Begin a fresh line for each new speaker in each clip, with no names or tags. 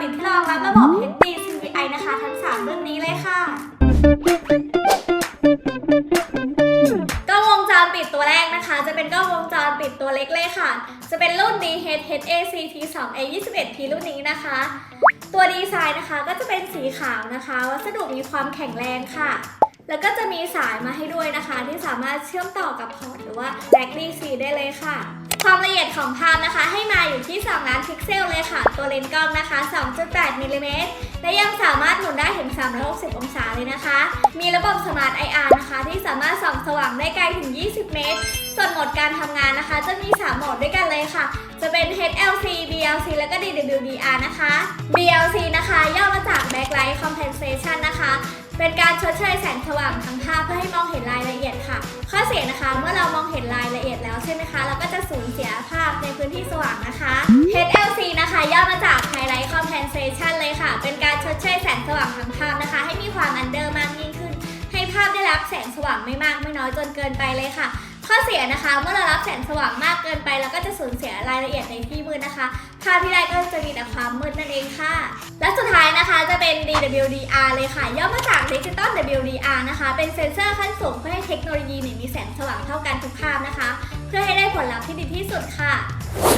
ปิดที่รองรับระบบ HD CVI นะคะ ทั้ง 3 รุ่นนี้เลยค่ะกล้องวงจรปิดตัวแรกนะคะ จะเป็นกล้องวงจรปิดตัวเล็กเลยค่ะ จะเป็นรุ่น DH HACT 2 A 21 P รุ่นนี้นะคะ ตัวดีไซน์นะคะก็จะเป็นสีขาวนะคะ วัสดุมีความแข็งแรงค่ะ แล้วก็จะมีสายมาให้ด้วยนะคะ ที่สามารถเชื่อมต่อกับพอร์ตหรือว่าแบ็กดีซีได้เลยค่ะ ความละเอียดของภาพนะคะให้มา ซลเลยค่ะ ตัวเลนส์กล้องนะคะ 2.8มิลลิเมตรและยังสามารถหมุนได้ถึง 360 องศาเลยนะคะ มีระบบสมาร์ท IR นะคะ ที่สามารถส่องสว่างได้ไกลถึง 20 เมตร ส่วนโหมดการทำงานนะคะ จะมี 3 โหมดด้วยกันเลยค่ะ จะเป็น HLC BLC แล้วก็ DWDR นะคะ BLC นะคะ ย่อมาจาก Backlight Compensation นะคะ เป็นการชดเชยแสงสว่างทั้งภาพเพื่อให้มองเห็นรายละเอียดค่ะ ข้อเสียนะคะ เมื่อเรามองเห็นรายละเอียดแล้วใช่ไหมคะ เราก็จะสูญเสียภาพในพื้นที่สว่างนะคะ HLC นะคะย่อมาจาก Highlight Compensation เลยค่ะ เป็นการชดเชยแสงสว่างทั้งภาพนะคะ ให้มีความอันเดอร์มากยิ่งขึ้น ให้ภาพได้รับแสงสว่างไม่มากไม่น้อยจนเกินไปเลยค่ะข้อเสียนะคะ เมื่อเรารับแสงสว่างมากเกินไปเราก็จะสูญเสียรายละเอียดในที่มืดนะคะภาพที่ได้ก็จะมีแต่ความมืดนั่นเองค่ะ และสุดท้ายนะคะ DWDR เลยค่ะ ย่อมาจาก Digital WDR นะคะ เป็นเซ็นเซอร์ขั้นสูงเพื่อให้เทคโนโลยีมีแสงสว่างเท่ากันทุกภาพนะคะ เพื่อให้ได้ผลลัพธ์ที่ดีที่สุดค่ะ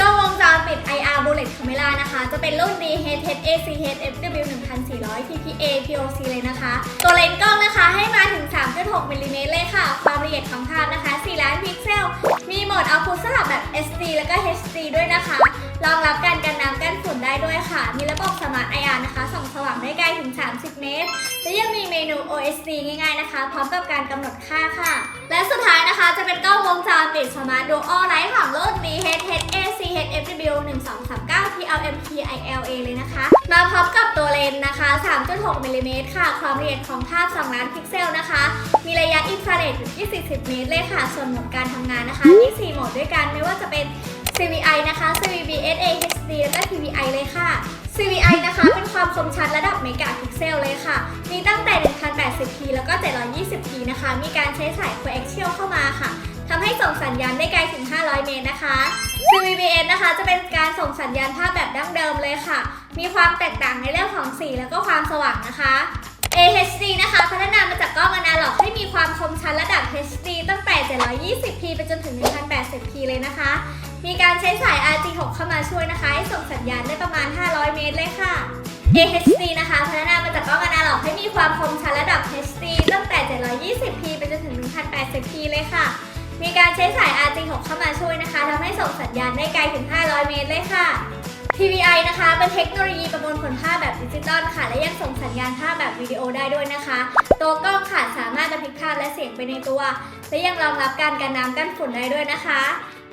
กล้องวงจรปิด IR Bullet Camera นะคะ จะเป็นรุ่น DH ACH FW 1400 PPA POC เลยนะคะ ตัวเลนส์กล้องนะคะให้มาถึง 3.6มิลลิเมตรเลยค่ะ ความละเอียดของภาพนะคะ 4 ล้านพิกเซล มีโหมด output สลับแบบ SD แล้วก็ HD ด้วยนะคะ รองรับการกันน้ำกันฝุ่นได้ด้วยค่ะ มีระบบ Smart IR นะคะส่องสว่างได้ OSD ง่ายๆนะคะ พร้อมกับการกำหนดค่าค่ะ และสุดท้ายนะคะจะเป็นกล้องวงจรปิด Smart Dual Light ของรุ่น DH ACH FW 1239 PLM PILA เลยนะคะ มาพร้อมกับตัวเลนส์นะคะ 3.6มิลลิเมตรค่ะ ความละเอียดของภาพ 2 ล้านพิกเซลนะคะ มีระยะอินฟราเรดอยู่ที่40 เมตรเลยค่ะ ส่วนโหมดการทำงานนะคะมี4โหมดด้วยกันไม่ว่าจะเป็น CVI นะคะ CVB ความคมชัดระดับเมกะพิกเซลเลยค่ะ มีตั้งแต่ 1080p แล้วก็ 720p นะคะ มีการใช้สาย coaxial เข้ามาค่ะทำให้ส่งสัญญาณได้ไกลถึง 500 เมตรนะคะ CVBS นะคะจะเป็นการส่งสัญญาณภาพแบบดั้งเดิมเลยค่ะ มีความแตกต่างในเรื่องของสีแล้วก็ความสว่างนะคะ AHD นะคะ พัฒนามาจากกล้องอนาล็อกให้มีความคมชัดระดับ HD ตั้งแต่ 720p ไปจนถึง 1080p เลยนะคะ มีการใช้สาย RG6 เข้ามาช่วยนะคะ ให้ส่งสัญญาณได้ประมาณ 500 เมตรเลยค่ะ AHD นะคะพัฒนามาจากกล้องอนาล็อกให้มีความคมชัดระดับ HD ตั้งแต่ 720p ไปจนถึง 1080p เลยค่ะ มีการใช้สาย RG6 เข้ามาช่วยนะคะทำให้ส่งสัญญาณได้ไกลถึง 500 เมตรเลยค่ะ TVI นะคะเป็นเทคโนโลยีประมวลผลภาพแบบดิจิตอลค่ะ และยังส่งสัญญาณภาพแบบวิดีโอได้ด้วยนะคะ ตัวกล้องค่ะสามารถบันทึกภาพและเสียงไปในตัว และยังรองรับการกันน้ำกันฝุ่นได้ด้วยนะคะ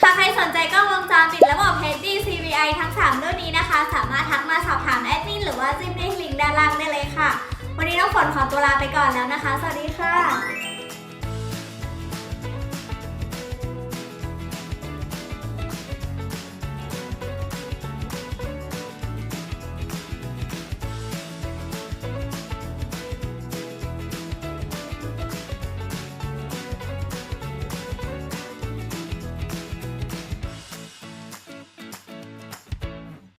ถ้าใครสนใจกล้องวงจรปิดระบบ HD CVI ทั้ง 3 รุ่นนี้นะคะ สามารถทักมาสอบถามแอดมินหรือว่า น้องฝนขอตัวลาไปก่อนแล้วนะคะ สวัสดีค่ะ